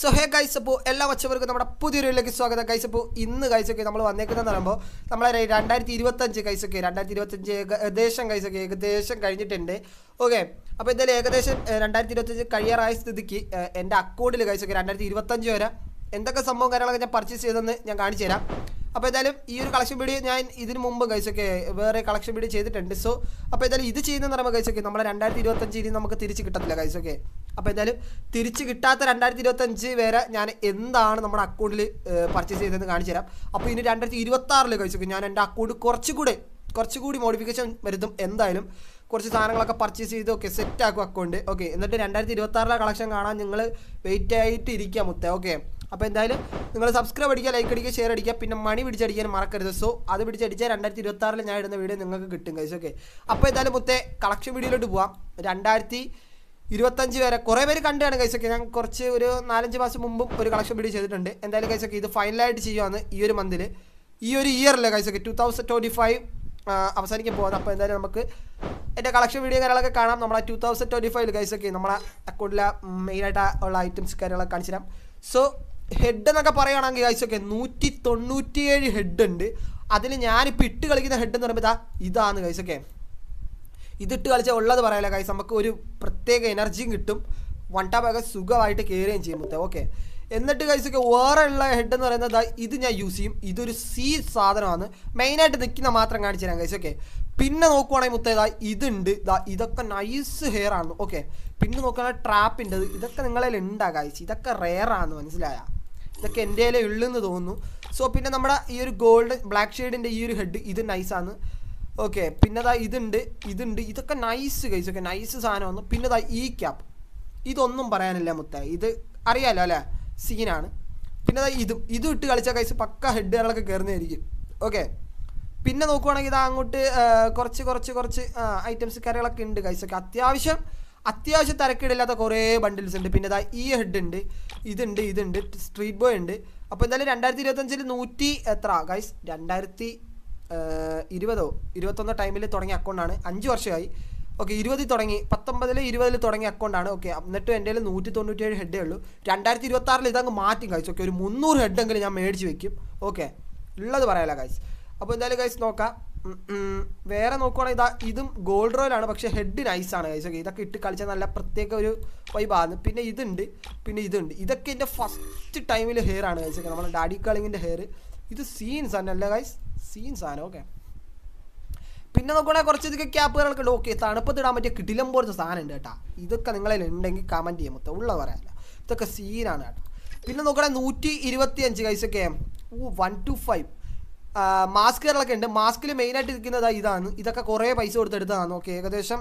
So hey guys അപ്പോൾ എല്ലാ വച്ചവർക്കും നമ്മുടെ പുതിയൊരുവിലേക്ക് സ്വാഗതം. ഗൈസ് അപ്പോൾ ഇന്ന് കൈസൊക്കെ നമ്മൾ വന്നേക്കുന്നതെന്ന് പറയുമ്പോൾ നമ്മളെ രണ്ടായിരത്തി ഇരുപത്തഞ്ച് കൈസൊക്കെ രണ്ടായിരത്തി ഇരുപത്തഞ്ച് ഏകദേശം കൈസൊക്കെ ഏകദേശം കഴിഞ്ഞിട്ടുണ്ട്. ഓക്കെ അപ്പോൾ എന്തായാലും ഏകദേശം രണ്ടായിരത്തി ഇരുപത്തഞ്ച് കഴിയാറായ സ്ഥിതിക്ക് എന്റെ അക്കൗണ്ടിൽ കൈസൊക്കെ രണ്ടായിരത്തി ഇരുപത്തഞ്ച് വരെ എന്തൊക്കെ സംഭവം കാര്യങ്ങളൊക്കെ ഞാൻ പർച്ചേസ് ചെയ്തെന്ന് ഞാൻ കാണിച്ചു തരാം. അപ്പോൾ ഏതായാലും ഈ ഒരു കളക്ഷൻ വീഡിയോ ഞാൻ ഇതിന് മുമ്പ് കഴിച്ചൊക്കെ വേറെ കളക്ഷൻ വീഡിയോ ചെയ്തിട്ടുണ്ട്. സോ അപ്പോൾ ഏതായാലും ഇത് ചെയ്യുന്ന പറയുമ്പോൾ കഴിച്ചൊക്കെ നമ്മളെ രണ്ടായിരത്തി ഇരുപത്തഞ്ച് ഇനി നമുക്ക് തിരിച്ച് കിട്ടത്തില്ല കഴിച്ചൊക്കെ അപ്പോൾ എന്തായാലും തിരിച്ച് കിട്ടാത്ത രണ്ടായിരത്തി ഇരുപത്തഞ്ച് വരെ ഞാൻ എന്താണ് നമ്മുടെ അക്കൗണ്ടിൽ പർച്ചേസ് ചെയ്തതെന്ന് കാണിച്ചു തരാം. അപ്പോൾ ഇനി രണ്ടായിരത്തി ഇരുപത്താറിൽ കഴിച്ചൊക്കെ കഴിച്ചു ഞാൻ എന്റെ അക്കൗണ്ട് കുറച്ചുകൂടെ കുറച്ചുകൂടി മോഡിഫിക്കേഷൻ വരുത്തും. എന്തായാലും കുറച്ച് സാധനങ്ങളൊക്കെ പർച്ചേസ് ചെയ്ത് ഓക്കെ സെറ്റ് ആക്കും അക്കൗണ്ട് ഓക്കെ എന്നിട്ട് രണ്ടായിരത്തി ഇരുപത്താറിലെ കളക്ഷൻ കാണാൻ നിങ്ങൾ വെയിറ്റ് ആയിട്ട് ഇരിക്കുക മുത്തേ. ഓക്കെ അപ്പോൾ എന്തായാലും നിങ്ങൾ സബ്സ്ക്രൈബ് അടിക്കുക ലൈക്ക് അടിക്കുക ഷെയർ അടിക്കുക പിന്നെ മണി പിടിച്ചടിക്കാൻ മറക്കരുത്. സോ അത് പിടിച്ചടിച്ചാൽ രണ്ടായിരത്തി ഇരുപത്തി ആറിൽ ഞാൻ ഇടുന്ന വീഡിയോ നിങ്ങൾക്ക് കിട്ടും കൈസ് ഓക്കെ അപ്പോൾ എന്തായാലും മുത്തേ കളക്ഷൻ വീഡിയോയിലോട്ട് പോവാം. രണ്ടായിരത്തി ഇരുപത്തഞ്ച് വരെ കുറേ പേര് കണ്ടാണ് കൈസൊക്കെ ഞാൻ കുറച്ച് ഒരു നാലഞ്ച് മാസം മുമ്പും ഒരു കളക്ഷൻ വീഡിയോ ചെയ്തിട്ടുണ്ട്. എന്തായാലും കൈസൊക്കെ ഇത് ഫൈനലായിട്ട് ചെയ്യുവാണ് ഈ ഒരു മന്തിൽ ഈ ഒരു ഇയറിലെ കൈസൊക്കെ ടു തൗസൻഡ് ട്വന്റി ഫൈവ് അവസാനിക്കാൻ പോകുന്നത് അപ്പോൾ എന്തായാലും നമുക്ക് എന്റെ കളക്ഷൻ വീഡിയോ കാര്യങ്ങളൊക്കെ കാണാം. നമ്മളെ ടു തൗസൻഡ് ട്വന്റി ഫൈവിൽ കൈസൊക്കെ നമ്മളെ അക്കൗണ്ടിലെ മെയിനായിട്ട് ഉള്ള ഐറ്റംസ് കാര്യങ്ങളൊക്കെ കാണിച്ചു തരാം. സോ ഹെഡ് എന്നൊക്കെ പറയുകയാണെങ്കിൽ ഗൈസൊക്കെ നൂറ്റി തൊണ്ണൂറ്റിയേഴ് ഹെഡ് ഉണ്ട്. അതിൽ ഞാനിപ്പോൾ ഇട്ട് കളിക്കുന്ന ഹെഡ് എന്ന് പറയുമ്പോൾ ഇതാ ഇതാണ് ഗൈസൊക്കെ ഇതിട്ട് കളിച്ചാൽ ഉള്ളത് പറയാല ഗൈസ് നമുക്ക് ഒരു പ്രത്യേക എനർജിയും കിട്ടും. വൺ ടാപ്പൊക്കെ സുഖമായിട്ട് കയറുകയും ചെയ്യും മുത്തേ ഓക്കെ എന്നിട്ട് കഴിച്ചൊക്കെ വേറെ ഉള്ള ഹെഡ് എന്ന് പറയുന്നത് ഇത് ഞാൻ യൂസ് ചെയ്യും. ഇതൊരു സീ സാധനമാണ്. മെയിനായിട്ട് നിൽക്കുന്ന മാത്രം കാണിച്ചു തരാം കഴിച്ചൊക്കെ പിന്നെ നോക്കുവാണെങ്കിൽ മുത്തേ ഇതാ ഇതുണ്ട്. ഇതാ ഇതൊക്കെ നൈസ് ഹെയർ ആണ് ഓക്കെ പിന്നെ നോക്കുകയാണെങ്കിൽ ട്രാപ്പിന്റെ ഇതൊക്കെ നിങ്ങളതിൽ കൈസ് ഇതൊക്കെ ആണെന്ന് മനസ്സിലായ? ഇതൊക്കെ എന്റെ ഉള്ളെന്ന് തോന്നുന്നു. സോ പിന്നെ നമ്മുടെ ഈ ഒരു ഗോൾഡ് ബ്ലാക്ക് ഷെയ്ഡിന്റെ ഈ ഒരു ഹെഡ് ഇത് നൈസാണ് ഓക്കെ പിന്നെ ദാ ഇതുണ്ട് ഇതുണ്ട്. ഇതൊക്കെ നൈസ് കൈസ് ഒക്കെ നൈസ് സാധനമാണ് പിന്നെ ദാ ഈ ക്യാപ്പ് ഇതൊന്നും പറയാനില്ല മുത്ത. ഇത് അറിയാലോ അല്ലേ? സീനാണ് പിന്നെ ദാ ഇതും. ഇതും ഇട്ട് കളിച്ച കൈസ് പക്ക ഹെഡുകളൊക്കെ കയറുന്നതായിരിക്കും ഓക്കെ പിന്നെ നോക്കുവാണെങ്കിൽ ഇതാ അങ്ങോട്ട് കുറച്ച് കുറച്ച് കുറച്ച് ഐറ്റംസ് കറികളൊക്കെ ഉണ്ട് കൈസൊക്കെ അത്യാവശ്യം അത്യാവശ്യം തിരക്കിടില്ലാത്ത കുറേ ബണ്ടിൽസ് ഉണ്ട്. പിന്നെ ഇതാ ഈ ഹെഡ് ഉണ്ട് ഇതുണ്ട് ഇതുണ്ട് സ്ട്രീറ്റ് ബോയ് ഉണ്ട്. അപ്പോൾ എന്തായാലും രണ്ടായിരത്തി ഇരുപത്തഞ്ചിൽ നൂറ്റി എത്ര? ഗൈസ് രണ്ടായിരത്തി ഇരുപതോ? ഇരുപത്തൊന്നോ ടൈമിൽ തുടങ്ങിയ അക്കൗണ്ടാണ് അഞ്ച് വർഷമായി. ഓക്കെ ഇരുപതിൽ തുടങ്ങി. പത്തൊമ്പതിൽ ഇരുപതിൽ തുടങ്ങിയ അക്കൗണ്ടാണ് ഓക്കെ എന്നിട്ടും എന്റെ കയ്യിൽ നൂറ്റി തൊണ്ണൂറ്റേഴ് ഹെഡേ ഉള്ളൂ. രണ്ടായിരത്തി ഇരുപത്തി ആറിൽ ഇതങ്ങ് മാറ്റി കഴിച്ചു ഓക്കെ ഒരു മുന്നൂറ് ഹെഡെങ്കിലും ഞാൻ മേടിച്ച് വെക്കും. ഓക്കെ ഉള്ളത് പറയാലോ ഗൈസ് അപ്പോൾ എന്തായാലും ഗൈസ് നോക്കാം. വേറെ നോക്കുവാണെങ്കിൽ ഇതാ ഇതും ഗോൾഡ് റോയിലാണ് പക്ഷേ ഹെഡ് നൈസാണ് ഗൈസ് ഓക്കെ ഇതൊക്കെ ഇട്ട് കളിച്ചാൽ നല്ല പ്രത്യേക ഒരു വൈബാണ് പിന്നെ ഇതുണ്ട് പിന്നെ ഇതുണ്ട്. ഇതൊക്കെ എന്റെ ഫസ്റ്റ് ടൈമിൽ ഹെയർ ആണ് ഗൈസ് ഓക്കെ നമ്മുടെ ഡാഡി കളിങ്ങിന്റെ ഹെയർ ഇത് സീൻസ് ആണ് അല്ലേ ഗൈസ് സീൻസ് ആണ് ഓക്കെ പിന്നെ നോക്കുകയാണെങ്കിൽ കുറച്ചധികം ക്യാപ്പുകളൊക്കെ ഉണ്ട്. ഓക്കെ തണുപ്പത്ത് ഇടാൻ പറ്റിയ കിടിലം പോലത്തെ സാധനം ഉണ്ട് കേട്ടാ. ഇതൊക്കെ നിങ്ങളിൽ ഉണ്ടെങ്കിൽ കമന്റ് ചെയ്യാൻ മൊത്തം ഉള്ള പറയാനില്ല. ഇതൊക്കെ സീനാണ് കേട്ടോ. പിന്നെ നോക്കുകയാണെങ്കിൽ നൂറ്റി ഇരുപത്തി അഞ്ച് ഗൈസൊക്കെ വൺ ടു ഫൈവ് മാസ്കുകളൊക്കെ ഉണ്ട്. മാസ്കിൽ മെയിനായിട്ട് ഇരിക്കുന്നത് ഇതാണ്. ഇതൊക്കെ കുറേ പൈസ കൊടുത്തെടുത്തതാണ് ഓക്കെ ഏകദേശം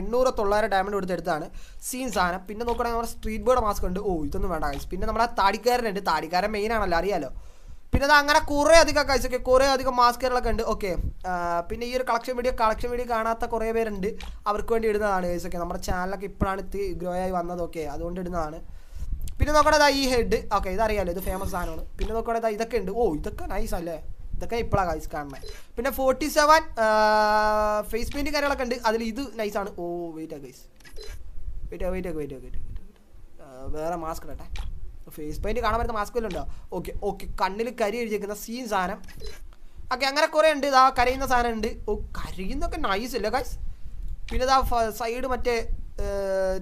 എണ്ണൂറ് തൊള്ളായിരം ഡയമണ്ട് കൊടുത്തെടുത്താണ് സീൻ സാധനം. പിന്നെ നോക്കുകയാണെങ്കിൽ നമ്മുടെ സ്ട്രീറ്റ് ബോർഡ് മാസ്ക് ഉണ്ട്. ഓ ഇതൊന്നും വേണ്ട കൈസ് പിന്നെ നമ്മുടെ താടിക്കാരനുണ്ട് താടിക്കാരൻ മെയിൻ ആണല്ലോ അറിയാലോ. പിന്നെ അത് അങ്ങനെ കുറേ അധികം കാഴ്ചയൊക്കെ കുറേ അധികം മാസ്കുകളൊക്കെ ഉണ്ട്. ഓക്കെ പിന്നെ ഈ ഒരു കളക്ഷൻ വീഡിയോ കളക്ഷൻ വീഡിയോ കാണാത്ത കുറേ പേരുണ്ട്. അവർക്ക് വേണ്ടി ഇടുന്നതാണ് കേസൊക്കെ നമ്മുടെ ചാനലൊക്കെ ഇപ്പോഴാണ് ഇത്തിരി ഗ്രോ ആയി വന്നത്. ഓക്കെ അതുകൊണ്ട് ഇടുന്നതാണ്. പിന്നെ നോക്കണതാ ഈ ഹെഡ് ഓക്കെ ഇതറിയാലോ ഇത് ഫേമസ് സാധനമാണ്. പിന്നെ നോക്കണതാ ഇതൊക്കെ ഉണ്ട്. ഓ ഇതൊക്കെ നൈസ് അല്ലേ? ഇതൊക്കെ ഇപ്പോഴാണ് ഗൈസ് കാണുന്നത് പിന്നെ ഫോർട്ടി സെവൻ ഫേസ് പെയിന്റ് കാര്യങ്ങളൊക്കെ ഉണ്ട്. അതിൽ ഇത് നൈസാണ് ഓ വെയിറ്റ് ആ guys wait wait wait wait വേറെ മാസ്ക് ഇടട്ടെ. ഫേസ് പെയിന്റ് കാണാൻ പറ്റുന്ന മാസ്ക് വല്ലതും ഉണ്ടോ? ഓക്കെ ഓക്കെ കണ്ണിൽ കരി എഴുതിയിരിക്കുന്ന സീൻ സാധനം. ഓക്കെ അങ്ങനെ കുറേ ഉണ്ട്. ഇതാ കരയുന്ന സാധനം ഉണ്ട്. ഓ കരയുന്നൊക്കെ നൈസ് ഇല്ല ഗൈസ് പിന്നെ ഇതാ സൈഡ് മറ്റേ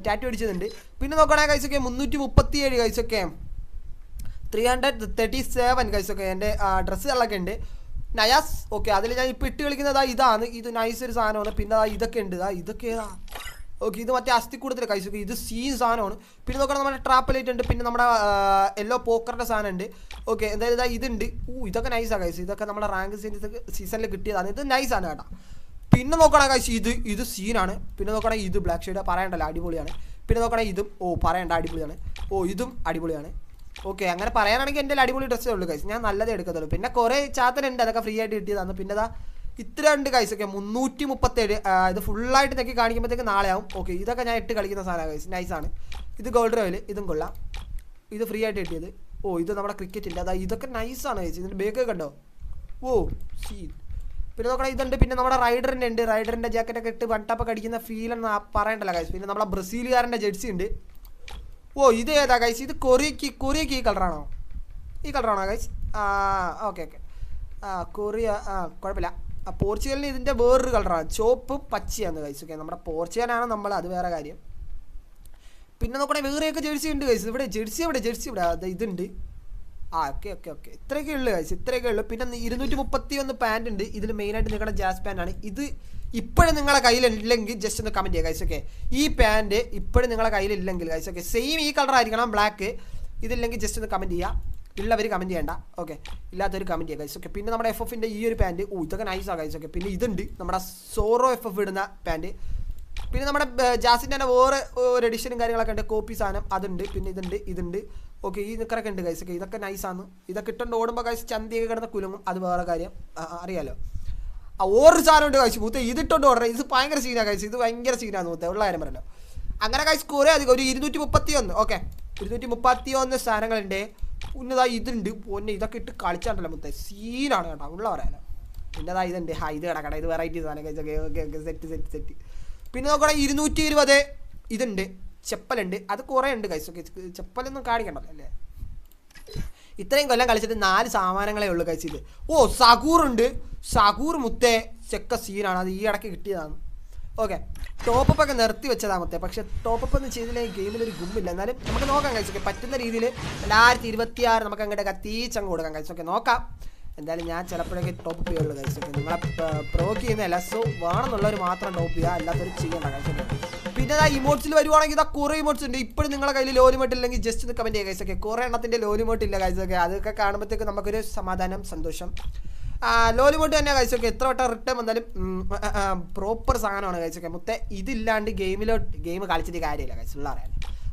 ടാറ്റു അടിച്ചതുണ്ട്. പിന്നെ നോക്കണേ കൈസൊക്കെ മുന്നൂറ്റി മുപ്പത്തി ഏഴ് കൈസൊക്കെ ത്രീ ഹൺഡ്രഡ് തേർട്ടി സെവൻ കൈസൊക്കെ എന്റെ ഡ്രസ്സുകളൊക്കെ ഉണ്ട്. നയാസ് ഓക്കെ അതിൽ ഞാൻ ഇപ്പോൾ ഇട്ട് കളിക്കുന്നത് ഇതാണ്. ഇത് നൈസ് ഒരു സാധനമാണ് പിന്നെ ഇതൊക്കെ ഉണ്ട്. ഇതൊക്കെ ഏതാ? ഓക്കെ ഇത് മറ്റേ അസ്ഥി അസ്ഥിക്കൂടത്തിൽ കൈസ് ഇത് സീൻ സാധനമാണ് പിന്നെ നോക്കണം നമ്മുടെ ട്രാപ്പ് ലൈറ്റ് ഉണ്ട്. പിന്നെ നമ്മുടെ യെല്ലോ പോക്കറിന്റെ സാധനം ഉണ്ട്. ഓക്കെ എന്തായാലും ഇതാ ഇതുണ്ട്. ഊ ഇതൊക്കെ നൈസാണ് കൈസ് ഇതൊക്കെ നമ്മുടെ റാങ്ക് സീസണിൽ കിട്ടിയതാണ്. ഇത് നൈസാണ് കേട്ടോ. പിന്നെ നോക്കണേ കൈസ് ഇത് ഇത് സീനാണ് പിന്നെ നോക്കണേ ഇത് ബ്ലാക്ക് ഷെയ്ഡ് പറയണ്ടല്ലോ അടിപൊളിയാണ്. പിന്നെ നോക്കണേ ഇതും ഓ പറയണ്ട അടിപൊളിയാണ്. ഓ ഇതും അടിപൊളിയാണ്. ഓക്കെ അങ്ങനെ പറയാനാണെങ്കിൽ എന്റെ അടിപൊളി ഡ്രസ്സേ ഉള്ളൂ കൈസ് ഞാൻ നല്ലതേ എടുക്കത്തുള്ളൂ. പിന്നെ കുറേ ചാത്തനുണ്ട് അതൊക്കെ ഫ്രീ ആയിട്ട് കിട്ടിയതാണ്. പിന്നെ അതാ ഇത്ര ഉണ്ട് കൈസ് മുന്നൂറ്റി മുപ്പത്തേഴ് ഇത് ഫുള്ളായിട്ട് നെക്കി കാണിക്കുമ്പോഴത്തേക്ക് നാളെ ആവും. ഓക്കെ ഇതൊക്കെ ഞാൻ ഇട്ട് കളിക്കുന്ന സാധനമാണ് കൈസ് നൈസാണ് ഇത് ഗോൾഡ് റോയിൽ ഇതും കൊള്ളാം. ഇത് ഫ്രീ ആയിട്ട് കിട്ടിയത്. ഓ ഇത് നമ്മുടെ ക്രിക്കറ്റിന്റെ അതാ ഇതൊക്കെ നൈസാണ് കൈസ് ഇതിന്റെ ബേക്ക് കണ്ടോ? ഓ സീ പിന്നെ നോക്കണം ഇതുണ്ട്. പിന്നെ നമ്മുടെ റൈഡറിന്റെ ഉണ്ട്. റൈഡറിന്റെ ജാക്കറ്റൊക്കെ ഇട്ട് വൺ ടപ്പൊക്കെ അടിക്കുന്ന ഫീൽ എന്ന് പറയണ്ടല്ലോ കൈസ് പിന്നെ നമ്മുടെ ബ്രസീലുകാരന്റെ ജെഴ്സി ഉണ്ട്. ഓ ഇത് ഏതാ കൈസ് ഇത് കൊറിയക്ക് കൊറിയക്ക് ഈ കളറാണോ? ഈ കളറാണോ കൈസ് ആ ഓക്കെ ഓക്കെ ആ കൊറിയ ആ കുഴപ്പമില്ല. പോർച്ചുഗലിന് ഇതിന്റെ വേറൊരു കളറാണ്. ചുവപ്പ് പച്ചയാണ് കൈസ് ഓക്കെ നമ്മുടെ പോർച്ചുഗലാണ് നമ്മൾ അത് വേറെ കാര്യം. പിന്നെ നോക്കണേ വേറെയൊക്കെ ജേഴ്സി ഉണ്ട് കൈസ് ഇവിടെ ജേഴ്സി ഇവിടെ ജേഴ്സി ഇവിടെ അത് ഇതുണ്ട്. ആ ഓക്കെ ഓക്കെ ഓക്കെ ഇത്രയൊക്കെ ഉള്ളു കൈസ് ഇത്രയൊക്കെ ഉള്ളു. പിന്നെ ഇരുന്നൂറ്റി മുപ്പത്തി ഒന്ന് പാന്റ് ഉണ്ട് ഇതിൽ മെയിനായിട്ട് നിൽക്കുന്ന ജാസ് പാന്റ് ആണ്. ഇത് ഇപ്പോഴും നിങ്ങളെ കയ്യിലില്ലെങ്കിൽ ജസ്റ്റ് ഒന്ന് കമന്റ് ചെയ്യുക ഗൈസ് ഓക്കെ ഈ പാന്റ് ഇപ്പോഴും നിങ്ങളെ കയ്യിലില്ലെങ്കിൽ ഗൈസ് ഓക്കെ സെയിം ഈ കളർ ആയിരിക്കണം ബ്ലാക്ക് ഇതില്ലെങ്കിൽ ജസ്റ്റ് ഒന്ന് കമന്റ് ചെയ്യുക. ഉള്ളവർ കമന്റ് ചെയ്യണ്ട ഓക്കെ ഇല്ലാത്തവർ കമന്റ് ചെയ്യുക ഗൈസ് ഓക്കെ പിന്നെ നമ്മുടെ എഫ് എഫിന്റെ ഈ ഒരു പാന്റ് ഓ ഇതൊക്കെ നൈസാണ് ഗൈസ് ഓക്കെ പിന്നെ ഇതുണ്ട് നമ്മുടെ സോറോ എഫ് എഫ് ഇടുന്ന പാന്റ് പിന്നെ നമ്മുടെ ജാസിന്റെ തന്നെ വേറെ ഒരു എഡിഷനും കാര്യങ്ങളൊക്കെ ഉണ്ട് കോപ്പി സാധനം അതുണ്ട് പിന്നെ ഇതുണ്ട് ഇതുണ്ട്. ഓക്കെ ഈ നിക്കറൊക്കെ ഉണ്ട് ഗൈസ് ഒക്കെ ഇതൊക്കെ നൈസാണ് ഇതൊക്കെ ഇട്ടുകൊണ്ട് ഓടുമ്പോൾ ഗൈസ് ചന്തയൊക്കെ കിടന്ന് കുലുങ്ങും. അത് വേറെ കാര്യം. അറിയാലോ? ഓരോ സാധനം ഉണ്ട് കഴിച്ചു. മൂത്ത ഇതിട്ടോണ്ട് ഓർഡർ ഇത് ഭയങ്കര സീനാണ് കഴിച്ചത് ഇത് ഭയങ്കര സീനാണ് മൂത്ത. ഉള്ള കാര്യം പറയല്ലോ അങ്ങനെ കഴിച്ച് കുറേ അധികം. ഒരു ഇരുന്നൂറ്റി മുപ്പത്തി ഒന്ന് ഓക്കെ ഇരുന്നൂറ്റി മുപ്പത്തി ഒന്ന് സാധനങ്ങളുണ്ട്. പിന്നെതാ ഇതുണ്ട്. പൊന്നെ ഇതൊക്കെ ഇട്ട് കളിച്ചാണ്ടല്ലോ മുത്ത. സീനാണ് കേട്ടോ. ഉള്ള പറയാനോ. പിന്നെതാ ഇതുണ്ട്. ഹാ ഇത് കിടക്കട്ടെ ഇത് വെറൈറ്റി സാധനം കഴിച്ചൊക്കെ okay okay set set set പിന്നെ നോക്കണേ ഇരുന്നൂറ്റി ഇരുപത് ഇതുണ്ട്. ചെപ്പലുണ്ട്. അത് കുറേ ഉണ്ട് കഴിച്ചു ഓക്കെ ചെപ്പലൊന്നും കാണിക്കണ്ടല്ലോ അല്ലേ? ഇത്രയും കൊല്ലം കളിച്ചിട്ട് നാല് സാമാനങ്ങളെ ഉള്ളൂ കഴിച്ചത് ഓ സഗൂർ ഉണ്ട് സഗൂർ മുത്തേ ചെക്ക സീനാണ്. അത് ഈ ഇടയ്ക്ക് കിട്ടിയതാണ്. ഓക്കെ. ടോപ്പപ്പ് ഒക്കെ നിർത്തി വെച്ചതാ മുത്തേ. പക്ഷെ ടോപ്പപ്പ് ഒന്നും ചെയ്തില്ലെങ്കിൽ ഗെയിമിൽ ഒരു ഗുമ്മില്ല. എന്നാലും നമുക്ക് നോക്കാം കഴിച്ചൊക്കെ പറ്റുന്ന രീതിയിൽ രണ്ടായിരത്തി ഇരുപത്തിയാറ് നമുക്ക് അങ്ങോട്ട് കത്തീച്ചങ്ങ് കൊടുക്കാം കഴിച്ചൊക്കെ നോക്കാം. എന്തായാലും ഞാൻ ചിലപ്പോഴൊക്കെ ടോപ്പ് ചെയ്യുള്ളൂ കഴിച്ചൊക്കെ നിങ്ങളെ പ്രൊവോക്ക് ചെയ്യുന്നതല്ല സോ വേണമെന്നുള്ളവർ മാത്രം ടോപ്പ് ചെയ്യുക അല്ലാത്തവർ ചെയ്യണ്ട കഴിച്ചൊക്കെ പിന്നെ ഇതാ ഇമോട്ട്സിൽ വരുവാണെങ്കിൽ ഇതാ കുറേ ഇമോട്ട്സ് ഉണ്ട്. ഇപ്പോഴും നിങ്ങളുടെ കയ്യിൽ ലോലിമോട്ട് ഇല്ലെങ്കിൽ ജസ്റ്റ് ഒന്ന് കമന്റ് ചെയ്യുക കഴിച്ചൊക്കെ കുറേ എണ്ണത്തിന്റെ ലോലിമോട്ട് ഇല്ല ഗൈസൊക്കെ അതൊക്കെ കാണുമ്പോഴത്തേക്ക് നമുക്കൊരു സമാധാനം സന്തോഷം. ലോലിമോട്ട് തന്നെ കഴിച്ചൊക്കെ എത്ര വട്ടം റിട്ടേൺ വന്നാലും പ്രോപ്പർ സാധനമാണ് കഴിച്ചൊക്കെ മൊത്തം ഇതില്ലാണ്ട് ഗെയിമിലോട്ട് ഗെയിം കളിച്ചിട്ട് കാര്യമില്ല കഴിച്ചുള്ള അറിയാൻ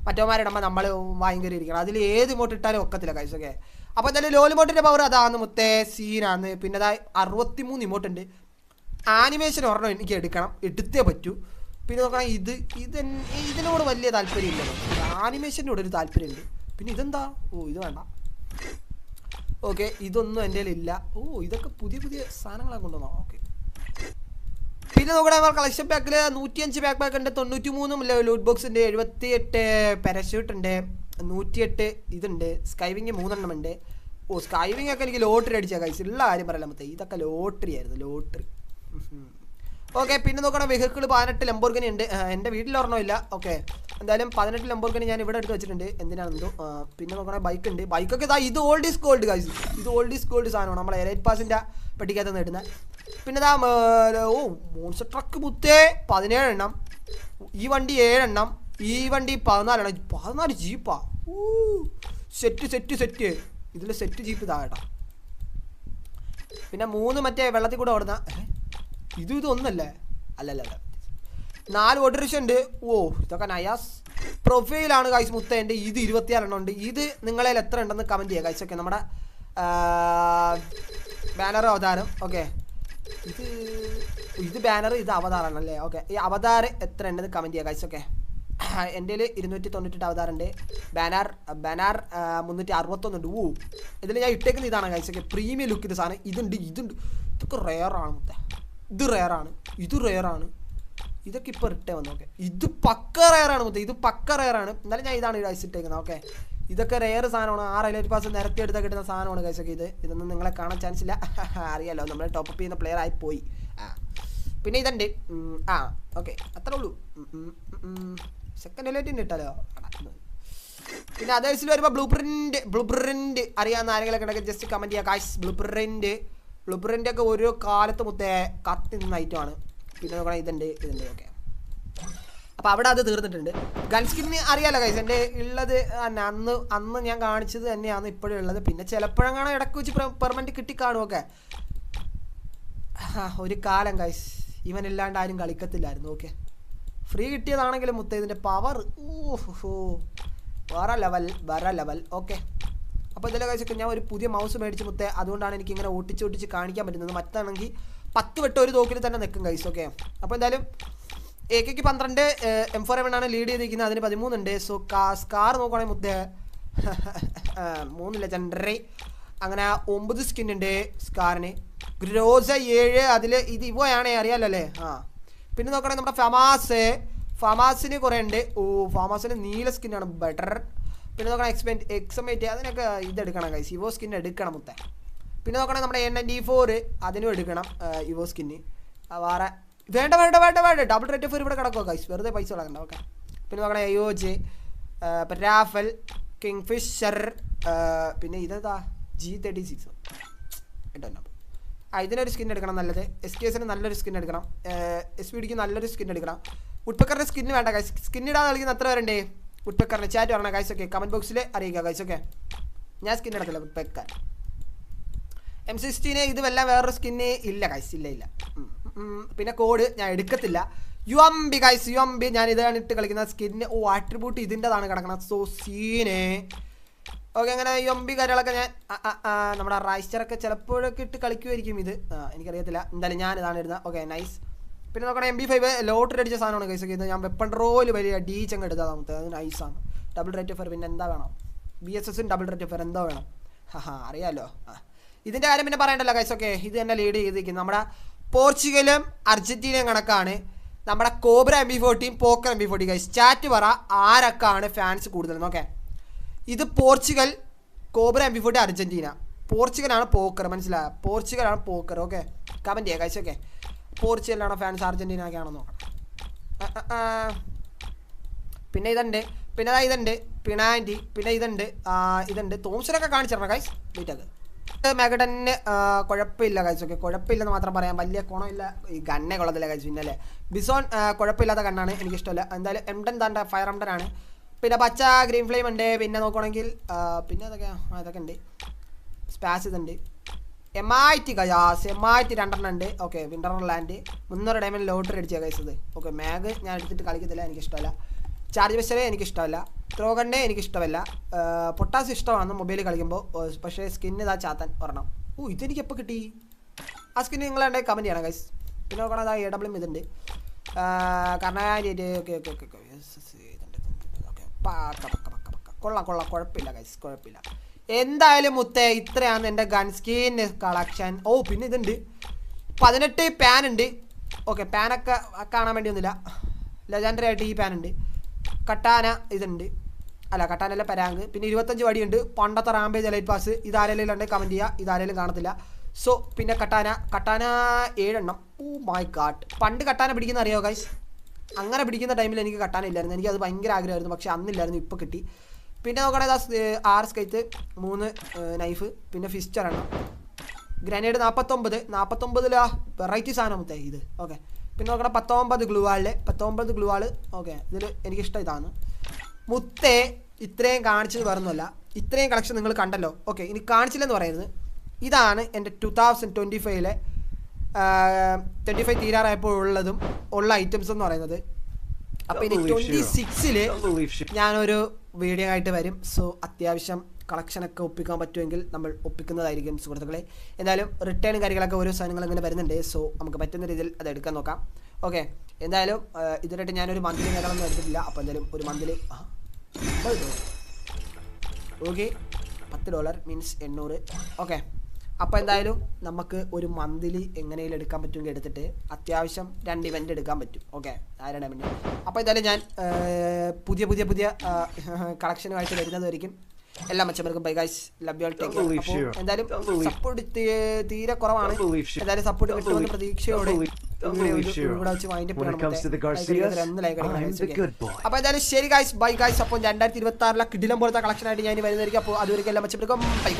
മറ്റവന്മാരിടുമ്പോൾ നമ്മൾ ഭയങ്കര ഇരിക്കണം. അതിൽ ഏത് ഇമോട്ട് ഇട്ടാലും ഒക്കത്തില്ല കഴിച്ചൊക്കെ അപ്പോൾ എന്തായാലും ലോലിമോട്ടിന്റെ പവർ അതാണ് മുത്തേ സീനാന്ന് പിന്നെ അതാ ഇമോട്ട് ഉണ്ട്. ആനിമേഷൻ ഒരെണ്ണം എനിക്ക് എടുക്കണം. എടുത്തേ പറ്റൂ. പിന്നെ നോക്കണം ഇത് ഇത് ഇതിനോട് വലിയ താല്പര്യമില്ല ആനിമേഷനോട് ഒരു താല്പര്യമുണ്ട് പിന്നെ ഇതെന്താ? ഓ ഇത് വേണ്ട. ഓക്കെ ഇതൊന്നും എന്റെ ഇല്ല ഓ ഇതൊക്കെ പുതിയ പുതിയ സാധനങ്ങളാണ് കൊണ്ടുവന്നോ? ഓക്കെ പിന്നെ നോക്കണേ നമ്മൾ കളക്ഷൻ പാക്കിൽ നൂറ്റിയഞ്ച് പാക്ക് പാക്ക് ഉണ്ട്. തൊണ്ണൂറ്റി മൂന്നും ലൂട്ട് ബോക്സ് ഉണ്ട്. എഴുപത്തി എട്ട് പാരഷൂട്ട് ഉണ്ട്. നൂറ്റിയെട്ട് ഇതുണ്ട്. സ്കൈവിങ് മൂന്നെണ്ണം ഉണ്ട്. ഓ സ്കൈവിംഗ് ഒക്കെ എനിക്ക് ലോട്ടറി അടിച്ചാൽ കഴിച്ചു ഉള്ള കാര്യം പറയാൻ മൊത്തം. ഇതൊക്കെ ലോട്ടറി ആയിരുന്നു ലോട്ടറി ഓക്കെ പിന്നെ നോക്കണം വെഹിക്കിൾ പതിനെട്ട് ലംബോർഗിനി ഉണ്ട്. എന്റെ വീട്ടിൽ ഒരെണ്ണമില്ല ഓക്കെ എന്തായാലും പതിനെട്ട് ലംബോർഗിനി ഞാൻ ഇവിടെ എടുത്ത് വെച്ചിട്ടുണ്ട്. എന്തിനാണെന്തോ പിന്നെ നോക്കണേ ബൈക്ക് ഉണ്ട്. ബൈക്കൊക്കെ ഇതാ ഇത് ഓൾഡ് ഈസ് ഗോൾഡ് ഗൈസ് ഇത് ഓൾഡ് ഈസ് ഗോൾഡ് സാധനമാണ്. നമ്മളെ എലൈറ്റ് പാസിന്റെ പെട്ടിക്കകത്ത് നിന്ന് ഇടുന്നത് പിന്നെ ഇതാ ഓ മോൺസ്റ്റർ ട്രക്ക് മുത്തേ പതിനേഴ് എണ്ണം ഈ വണ്ടി ഏഴെണ്ണം. ഈ വണ്ടി പതിനാലെണ്ണം. പതിനാല് ജീപ്പാ. Set set set. ഇതിൽ സെറ്റ് ജീപ്പ് ഇതാ പിന്നെ മൂന്ന് മറ്റേ വെള്ളത്തിൽ കൂടെ ഓടുന്ന ഇത് ഇതും ഇതൊന്നല്ലേ അല്ലല്ല നാല് ഓട്ടോറിക്ഷ ഉണ്ട്. ഓ ഇതൊക്കെ നയാസ്. പ്രൊഫൈലാണ് കായ്സ് മുത്ത എന്റെ ഇത് ഇരുപത്തിയാറെണ്ണം ഉണ്ട്. ഇത് നിങ്ങളതിൽ എത്ര ഉണ്ടെന്ന് കമന്റ് ചെയ്യുക കായ്സ് ഓക്കെ നമ്മുടെ ബാനർ അവതാരം. ഓക്കെ ഇത് ഇത് ബാനർ ഇത് അവതാറാണ് അല്ലേ ഓക്കെ. ഈ അവതാർ എത്ര ഉണ്ടെന്ന് കമന്റ് ചെയ്യുക കാശ് ഓക്കെ. എന്റെ ഇരുന്നൂറ്റി തൊണ്ണൂറ്റെട്ട് അവതാറുണ്ട്. ബാനർ ബാനർ മുന്നൂറ്റി അറുപത്തൊന്നുണ്ട് ഓ ഇതിൽ ഞാൻ ഇട്ടേക്കുന്ന ഇതാണ് കഴിച്ചൊക്കെ പ്രീമിയം ലുക്ക് ഇത് സാധനം. ഇതുണ്ട് ഇതുണ്ട്. ഇതൊക്കെ റെയറാണ് മുത്ത. ഇത് റെയറാണ് ഇത് റെയറാണ് ഇതൊക്കെ ഇപ്പോൾ റിട്ടേ വന്നു ഓക്കെ. ഇത് പക്ക റെയറാണ് മുത്ത. ഇത് പക്ക റെയറാണ് എന്നാലും ഞാൻ ഇതാണ് കഴിച്ച് ഇട്ടേക്കുന്നത് ഓക്കെ. ഇതൊക്കെ റെയർ സാധനമാണ്. ആ റെയിലറ്റ് പാസ് നിരത്തി എടുത്താൽ കിട്ടുന്ന സാധനമാണ് കൈസൊക്കെ ഇത്. ഇതൊന്നും നിങ്ങളെ കാണാൻ ചാൻസ് ഇല്ല. അറിയാലോ നമ്മൾ ടോപ്പ് ചെയ്യുന്ന പ്ലെയർ ആയി പോയി. ആ. പിന്നെ ഇതുണ്ട്. ആ ഓക്കെ അത്രേ ഉള്ളൂ. സെക്കൻഡ് ഹൈലൈറ്റ് ഇട്ടാലോ പിന്നെ അതേ അതേഴ്സിൽ വരുമ്പോൾ ബ്ലൂ പ്രിന്റ് ബ്ലൂ പ്രിന്റ് അറിയാവുന്ന ആരെങ്കിലൊക്കെ ഉണ്ടെങ്കിൽ ജസ്റ്റ് കമന്റ് ചെയ്യുക കാശ് ബ്ലൂ പ്രിന്റ് ബ്ലൂ പ്രിന്റ് ഒക്കെ ഓരോ കാലത്ത് മുത്തേ കത്തി നിന്ന ഐറ്റമാണ് പിന്നെ നോക്കണം ഇതുണ്ട് ഇതുണ്ട് ഓക്കെ അപ്പോൾ അവിടെ അത് തീർന്നിട്ടുണ്ട്. ഗൺ അറിയാലോ കൈസ് എന്റെ ഉള്ളത് അന്ന് അന്ന് ഞാൻ കാണിച്ചത് തന്നെയാണ് ഇപ്പോഴും ഉള്ളത്. പിന്നെ ചിലപ്പോഴങ്ങനെ ഇടയ്ക്ക് വെച്ച് പെർമനന്റ് കിട്ടി കാണുമൊക്കെ ഒരു കാലം കൈസ് ഇവൻ ഇല്ലാണ്ട് ആരും കളിക്കത്തില്ലായിരുന്നു ഓക്കെ ഫ്രീ കിട്ടിയതാണെങ്കിലും മുത്ത ഇതിന്റെ പവർ ഓഹോ വേറെ ലെവൽ വേറെ ലെവൽ ഓക്കെ അപ്പോൾ ഇതിലെ കഴിച്ചൊക്കെ ഞാൻ ഒരു പുതിയ മൗസ് മേടിച്ച് മുത്തേ അതുകൊണ്ടാണ് എനിക്ക് ഇങ്ങനെ ഓട്ടിച്ച് ഓട്ടിച്ച് കാണിക്കാൻ പറ്റുന്നത്. മറ്റാണെങ്കിൽ പത്ത് വെട്ടം ഒരു തോക്കിൽ തന്നെ നിൽക്കും കൈസ് ഓക്കെ അപ്പോൾ എന്തായാലും എ കെക്ക് പന്ത്രണ്ട് എം ഫോർ എവൺ ആണ് ലീഡ് ചെയ്തിരിക്കുന്നത്. അതിന് പതിമൂന്നുണ്ട്. സോ കാസ് കാർ നോക്കുവാണെങ്കിൽ മുത്തേ. മൂന്ന് ലെജൻഡറി അങ്ങനെ ഒമ്പത് സ്കിൻ ഉണ്ട് സ്കാറിന് ഗ്രോസ ഏഴ് അതിൽ ഇത് ഇവയാണേ അറിയാലല്ലേ ആ. പിന്നെ നോക്കണേ നമ്മുടെ ഫമാസ്. ഫമാസിന് കുറേ ഉണ്ട്. ഓ ഫമാസിന് നീല സ്കിന്നാണ് ബെറ്റർ പിന്നെ നോക്കണം എക്സ്പെന്റ് എക്സമേറ്റ് അതിനൊക്കെ ഇതെടുക്കണം കൈസ് ഇവോ സ്കിൻ എടുക്കണം മുത്തേ. പിന്നെ നോക്കണം നമ്മുടെ എൻ നയന്റി ഫോർ അതിനും എടുക്കണം ഇവോ സ്കിന്ന് വേറെ വേണ്ട വേണ്ട വേണ്ട വേണ്ട. ഡബിൾ റേറ്റ് ഓഫ് ഇവിടെ കിടക്കുക കൈസ് വെറുതെ പൈസ കളകണ്ട ഓക്കെ. പിന്നെ നോക്കണേ അയോജ് രാഫൽ കിങ് ഫിഷർ പിന്നെ ഇതെന്താ? ജി തേർട്ടി സിക്സ് ആ ഇതിനൊരു സ്കിൻ എടുക്കണം നല്ലത്. എസ് കെ എസിന് നല്ലൊരു സ്കിൻ എടുക്കണം. എസ് പി ഡിക്ക് നല്ലൊരു സ്കിൻ എടുക്കണം. ഉട്പക്കറിന്റെ സ്കിന്ന് വേണ്ട കൈസ് സ്കിൻ ഇടാതെ കളിക്കുന്ന എത്ര പേരുണ്ട്? ഉട്പക്കറിന് ചാറ്റ് പറഞ്ഞ കൈസ് ഓക്കെ കമന്റ് ബോക്സിൽ അറിയിക്കുക കൈസ് ഓക്കെ. ഞാൻ സ്കിൻ എടുത്തില്ല ഉട്പക്കർ എം സിക്സ്റ്റീന് ഇത് വല്ല വേറൊരു സ്കിന്ന് ഇല്ല കൈസ് ഇല്ല ഇല്ല. പിന്നെ കോഡ് ഞാൻ എടുക്കത്തില്ല. U B guys U B ഞാൻ ഇതാണ് ഇട്ട് കളിക്കുന്ന സ്കിന്ന് ഓ ആട്രിബ്യൂട്ട് ഇതിന്റെതാണ് കിടക്കുന്നത് സോ സീനെ ഓക്കെ അങ്ങനെ യു ബി കാര്യങ്ങളൊക്കെ ഞാൻ നമ്മുടെ റൈസ്റ്ററൊക്കെ ചിലപ്പോഴൊക്കെ ഇട്ട് കളിക്കുമായിരിക്കും ഇത്. എനിക്കറിയത്തില്ല. എന്തായാലും ഞാൻ ഇതാണ് ഇടുന്നത്. ഓക്കെ നൈസ് പിന്നെ നോക്കണേ എം ബി ഫൈവ് ലോട്ടറി അടിച്ച സാധനമാണ് ഗൈസ് ഇത്. ഞാൻ വെപ്പൺ റോയിൽ വലിയ ഡീ എടുത്താൽ നമുക്ക്. അത് നൈസാണ് ഡബിൾ റേറ്റ് ഫെയർ പിന്നെ എന്താ വേണം? ബി എസ് എസും ഡബിൾ റേറ്റ് ഫെയർ എന്താ വേണം? ഹാ അറിയാമല്ലോ ഇതിന്റെ കാര്യം പിന്നെ പറയണ്ടല്ലോ കൈസ് ഓക്കെ ഇത് തന്നെ ലീഡ് ചെയ്തിരിക്കുന്നത് നമ്മുടെ പോർച്ചുഗലും അർജന്റീനയും കണക്കാണ്. നമ്മുടെ Cobra M B ഫോർട്ടിയും poker M B forty guys chat പറ ആരൊക്കെയാണ് ഫാൻസ് കൂടുതൽ ഓക്കെ ഇത് Portugal Cobra M B forty Argentina. പോർച്ചുഗലാണ് poker മനസ്സിലായ? പോർച്ചുഗലാണ് പോക്കർ ഓക്കെ കമന്റ് ചെയ്യാം കൈസ് ഓക്കെ പോർച്ചുഗലാണോ ഫാൻസ് അർജന്റീന ഒക്കെ ആണെന്ന് നോക്കണം. പിന്നെ ഇതുണ്ട് പിന്നെ ഇതുണ്ട് പിണാന്റി പിന്നെ ഇതുണ്ട് ഇതുണ്ട്. തോംസിനൊക്കെ കാണിച്ചിരണം കൈസ് വീട്ടൊക്കെ മെഗഡന് കുഴപ്പമില്ല കഴിച്ചു ഓക്കെ കുഴപ്പമില്ലെന്ന് മാത്രം പറയാം. വലിയ കുണമില്ല ഈ ഗണ്ണേ കൊള്ളത്തില്ല കഴിച്ചു പിന്നെ അല്ലേ ബിസോൺ കുഴപ്പമില്ലാത്ത കണ്ണാണ് എനിക്കിഷ്ടമല്ല എന്തായാലും എംഡൻ താണ്ട ഫയർ എംഡൻ ആണ്. പിന്നെ പച്ച ഗ്രീൻ ഫ്ലെയിം ഉണ്ട്. പിന്നെ നോക്കുകയാണെങ്കിൽ പിന്നെ പിന്നെ അതൊക്കെ അതൊക്കെ ഉണ്ട്. സ്പാസ് ഇതുണ്ട്. M I T കയാസ് M I T രണ്ടെണ്ണം ഉണ്ട്. ഓക്കെ വിന്റർ ലാൻഡ് മുന്നൂറ് ഡയമണ്ട് ലോട്ടറി അടിച്ചാൽ കഴിച്ചത് ഓക്കെ മാഗ് ഞാൻ എടുത്തിട്ട് കളിക്കത്തില്ല എനിക്കിഷ്ടമല്ല ചാർജ് ബസ്റ്ററെ എനിക്കിഷ്ടമല്ല. ട്രോഗണ്ണെ എനിക്കിഷ്ടമല്ല. പൊട്ടാസ് ഇഷ്ടമാണ് മൊബൈലിൽ കളിക്കുമ്പോൾ പക്ഷേ സ്കിന്ന് ഇതാ ചാത്തൻ ഒരെണ്ണം. ഓ ഇതെനിക്ക് എപ്പോൾ കിട്ടി? ആ സ്കിന്ന് നിങ്ങളെ കമന്റ് ചെയ്യണം ഗൈസ് പിന്നെ നോക്കണം അതാ എ ഡബ്ല്യൂ ഇതുണ്ട്. Karnataka okay okay okay okay ഇതുണ്ട് ഓക്കെ പക്ക പക്ക പക്ക പക്ക. കൊള്ളാം കൊള്ളാം. കുഴപ്പമില്ല ഗൈസ് കുഴപ്പമില്ല എന്തായാലും മുത്തേ ഇത്രയാണ് എന്റെ ഗൺ സ്കീൻ കളക്ഷൻ ഓ പിന്നെ ഇതുണ്ട്. പതിനെട്ട് പാൻ ഉണ്ട്. ഓക്കെ പാനൊക്കെ കാണാൻ വേണ്ടിയൊന്നുമില്ല ലെജൻഡറി ആയിട്ട് ഈ പാൻ ഉണ്ട്. കട്ടാന ഇതുണ്ട്. അല്ല കട്ടാനല്ല പരാങ്ക് പിന്നെ ഇരുപത്തഞ്ച് വടിയുണ്ട്. പണ്ടത്തെ റാംബേജ് ലൈറ്റ് പാസ്. ഇതാരെങ്കിലും ഉണ്ടെങ്കിൽ കമന്റ് ചെയ്യുക ഇതാരെങ്കിലും കാണത്തില്ല. സോ പിന്നെ കട്ടാന. കട്ടാന ഏഴെണ്ണം. ഓ മൈ ഗാഡ് പണ്ട് കട്ടാന പിടിക്കുന്ന അറിയാമോ ഗൈസ് അങ്ങനെ പിടിക്കുന്ന ടൈമിൽ എനിക്ക് കട്ടാന ഇല്ലായിരുന്നു. എനിക്ക് അത് ഭയങ്കര ആഗ്രഹമായിരുന്നു. പക്ഷെ അന്നില്ലായിരുന്നു. ഇപ്പോൾ കിട്ടി. പിന്നെ നോക്കണേ ആറ് സ്കൈത്ത് മൂന്ന് നൈഫ് പിന്നെ ഫിസ്റ്റർ എണ്ണം ഗ്രനേഡ് നാൽപ്പത്തൊമ്പത് നാൽപ്പത്തൊമ്പതിലാ വെറൈറ്റി സാധനം മുത്തേ ഇത്. ഓക്കെ പിന്നെ നോക്കണം പത്തൊമ്പത് ഗ്ലൂ ആളിൽ പത്തൊമ്പത് ഗ്ലൂ ആൾ ഓക്കെ ഇതിൽ എനിക്കിഷ്ടം ഇതാണ്. മുത്തേ ഇത്രയും കാണിച്ചത് പറഞ്ഞല്ല ഇത്രയും കളക്ഷൻ നിങ്ങൾ കണ്ടല്ലോ. ഓക്കെ ഇനി കാണിച്ചില്ലെന്ന് പറയുന്നത് ഇതാണ് എന്റെ ടു തൗസൻഡ് ട്വന്റി ഫൈവിലെ ട്വന്റി ഫൈവ് തീരാറായപ്പോൾ ഉള്ളതും ഉള്ള ഐറ്റംസ് എന്ന് പറയുന്നത്. അപ്പോൾ ഇനി ട്വന്റി shit. ഞാനൊരു വീഡിയോ ആയിട്ട് വരും. സോ അത്യാവശ്യം കളക്ഷനൊക്കെ ഒപ്പിക്കാൻ പറ്റുമെങ്കിൽ നമ്മൾ ഒപ്പിക്കുന്നതായിരിക്കും സുഹൃത്തുക്കളെ. എന്തായാലും റിട്ടേൺ കാര്യങ്ങളൊക്കെ ഓരോ സാധനങ്ങൾ ഇങ്ങനെ വരുന്നുണ്ട് സോ നമുക്ക് പറ്റുന്ന രീതിയിൽ അത് എടുക്കാൻ നോക്കാം. ഓക്കെ എന്തായാലും ഇതുവരെയായിട്ട് ഞാനൊരു മന്ത്ലി കാര്യങ്ങളൊന്നും എടുത്തിട്ടില്ല. അപ്പോൾ എന്തായാലും ഒരു മന്ത്ലി ഓക്കെ പത്ത് ഡോളർ മീൻസ് എണ്ണൂറ്. ഓക്കെ അപ്പോൾ എന്തായാലും നമുക്ക് ഒരു മന്ത്ലി എങ്ങനെയും എടുക്കാൻ പറ്റുമെങ്കിൽ എടുത്തിട്ട് അത്യാവശ്യം രണ്ട് ഇവന്റ് എടുക്കാൻ പറ്റും. ഓക്കെ ആരാണ് ഇവന്റ് അപ്പോൾ എന്തായാലും ഞാൻ പുതിയ പുതിയ പുതിയ കളക്ഷനുമായിട്ട് വരുന്നതായിരിക്കും. എല്ലാ മച്ചന്മാർക്കും bye guys love you all take. എന്തായാലും സപ്പോർട്ട് തീരെ കുറവാണ്. എന്തായാലും സപ്പോർട്ട് കിട്ടുമെന്ന പ്രതീക്ഷയോടെ അപ്പൊ എന്തായാലും ശരി ഗൈസ് ബൈ ഗൈസ് അപ്പോൾ രണ്ടായിരത്തി ഇരുപത്തി ആറിലെ കിടിലം പോലത്തെ കളക്ഷൻ ആയിട്ട് ഞാൻ വരുന്നതായിരിക്കും. അപ്പോൾ അതുവരെ എല്ലാം മെച്ചപ്പെടുക്കും ബൈ